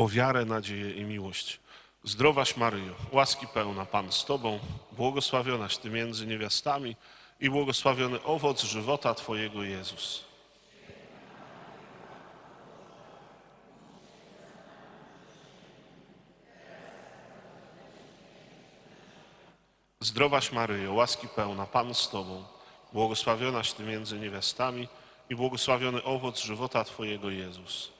o wiarę, nadzieję i miłość. Zdrowaś Maryjo, łaski pełna Pan z Tobą, błogosławionaś Ty między niewiastami i błogosławiony owoc żywota Twojego Jezus. Zdrowaś Maryjo, łaski pełna Pan z Tobą, błogosławionaś Ty między niewiastami i błogosławiony owoc żywota Twojego Jezus.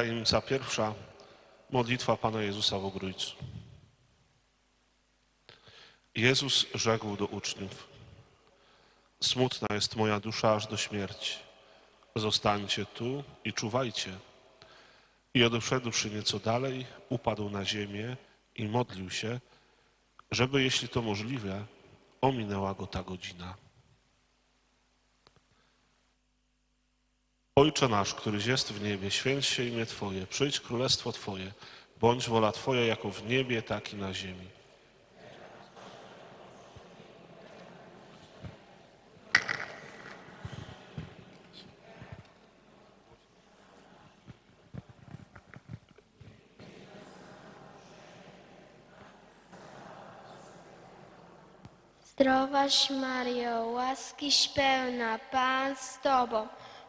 Tajemnica pierwsza. Modlitwa Pana Jezusa w Ogrójcu. Jezus rzekł do uczniów. Smutna jest moja dusza aż do śmierci. Zostańcie tu i czuwajcie. I odszedłszy nieco dalej, upadł na ziemię i modlił się, żeby, jeśli to możliwe, ominęła go ta godzina. Ojcze nasz, któryś jest w niebie, święć się imię Twoje, przyjdź królestwo Twoje, bądź wola Twoja jako w niebie, tak i na ziemi. Zdrowaś Mario, łaskiś pełna, Pan z Tobą,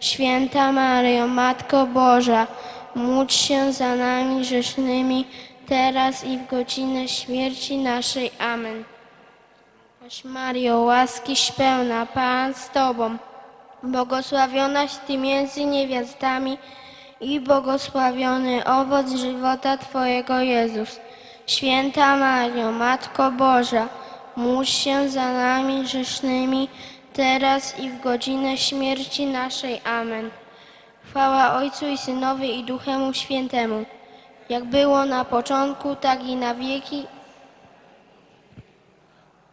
Święta Maryjo, Matko Boża, módl się za nami grzesznymi, teraz i w godzinę śmierci naszej. Amen. Zdrowaś Mario, łaskiś pełna, Pan z Tobą, błogosławionaś Ty między niewiastami i błogosławiony owoc żywota Twojego Jezus. Święta Mario, Matko Boża, módl się za nami grzesznymi, teraz i w godzinę śmierci naszej. Amen. Chwała Ojcu i Synowi i Duchemu Świętemu, jak było na początku, tak i na wieki.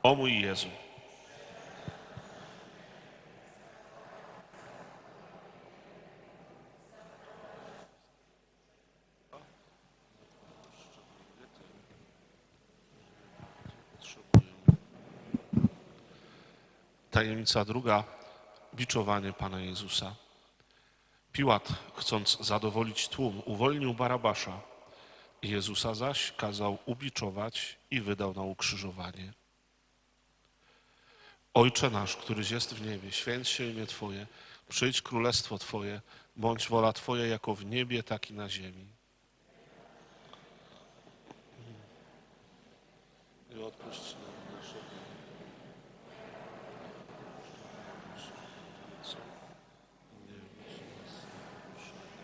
O mój Jezu, Tajemnica druga, biczowanie Pana Jezusa. Piłat, chcąc zadowolić tłum, uwolnił Barabasza. Jezusa zaś kazał ubiczować i wydał na ukrzyżowanie. Ojcze nasz, któryś jest w niebie, święć się imię Twoje, przyjdź królestwo Twoje, bądź wola Twoja jako w niebie, tak i na ziemi. I odpuść nam nasze winy. Nie wódź nas na pokuszenie,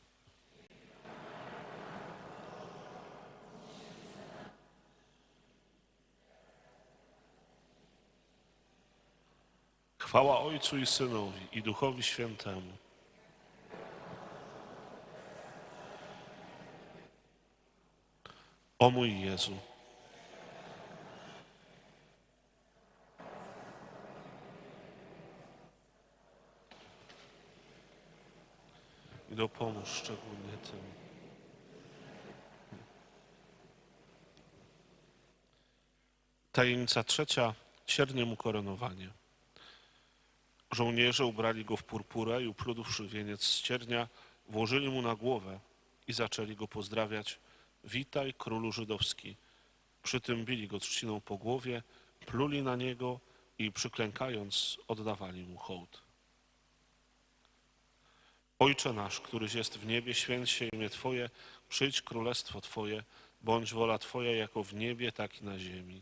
Chwała Ojcu i Synowi i Duchowi Świętemu. O mój Jezu. I dopomóż szczególnie tym. Tajemnica trzecia, sierniem ukoronowanie. Żołnierze ubrali go w purpurę i upludówszy wieniec z ciernia, włożyli mu na głowę i zaczęli go pozdrawiać. Witaj, królu żydowski. Przy tym bili go trzciną po głowie, pluli na niego i przyklękając oddawali mu hołd. Ojcze nasz, któryś jest w niebie, święć się imię Twoje, przyjdź królestwo Twoje, bądź wola Twoja jako w niebie, tak i na ziemi.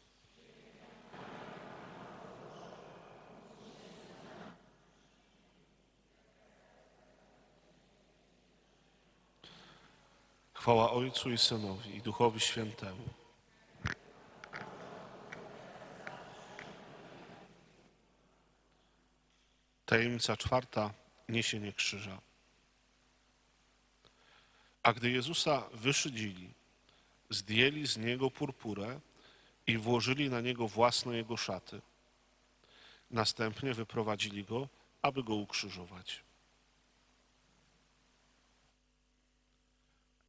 Chwała Ojcu i Synowi i Duchowi Świętemu. Tajemnica czwarta, niesienie krzyża. A gdy Jezusa wyszydzili, zdjęli z Niego purpurę i włożyli na Niego własne Jego szaty. Następnie wyprowadzili Go, aby Go ukrzyżować.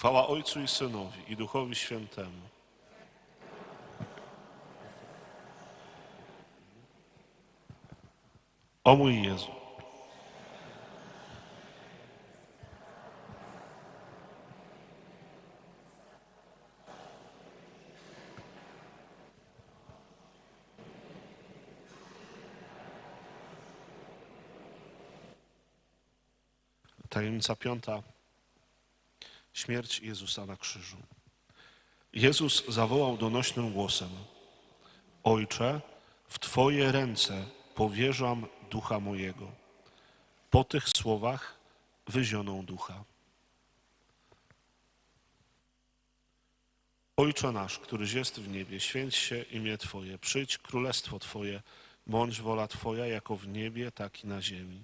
Chwała Ojcu i Synowi i Duchowi Świętemu. O mój Jezu. Tajemnica piąta. Śmierć Jezusa na krzyżu. Jezus zawołał donośnym głosem: Ojcze, w Twoje ręce powierzam ducha mojego. Po tych słowach wyzionął ducha. Ojcze nasz, któryś jest w niebie, święć się imię Twoje, przyjdź królestwo Twoje, bądź wola Twoja jako w niebie, tak i na ziemi.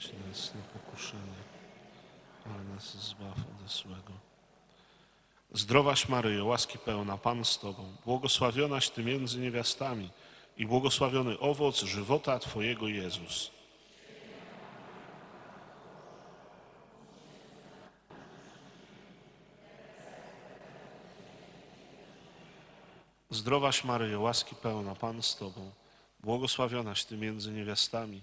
Wódź nas na pokuszenie, ale nas zbaw ode złego. Zdrowaś Maryjo, łaski pełna, Pan z Tobą, błogosławionaś Ty między niewiastami i błogosławiony owoc żywota Twojego Jezus. Zdrowaś Maryjo, łaski pełna, Pan z Tobą, błogosławionaś Ty między niewiastami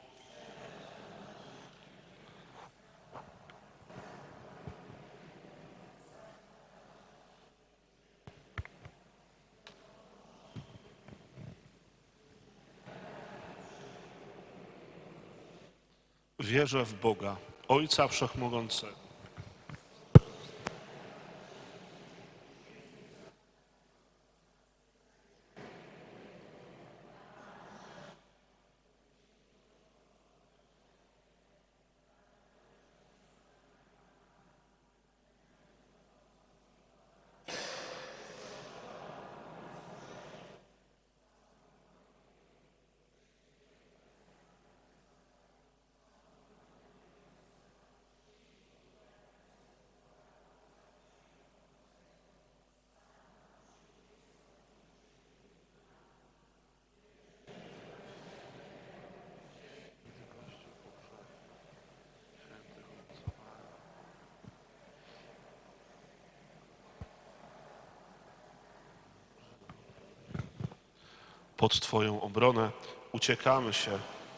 wierzę w Boga, Ojca Wszechmogącego. Pod Twoją obronę uciekamy się,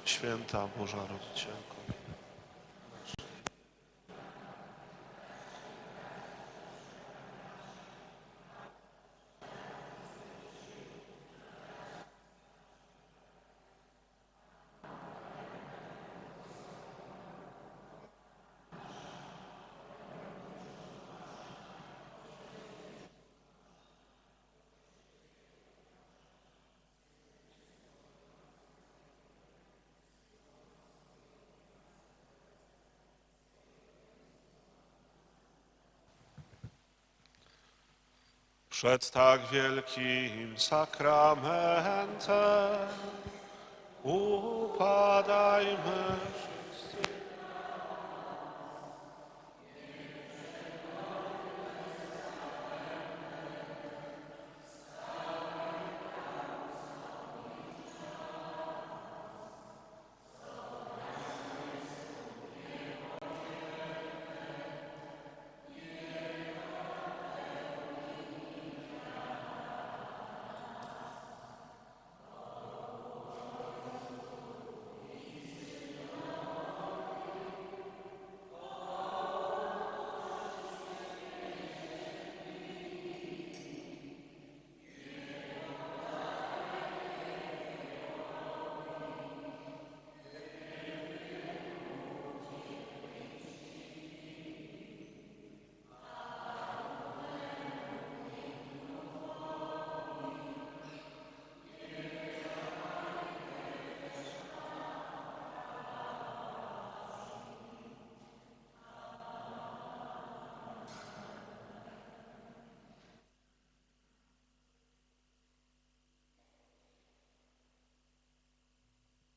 święta Boża Rodzicielko. Przed tak wielkim sakramentem upadajmy.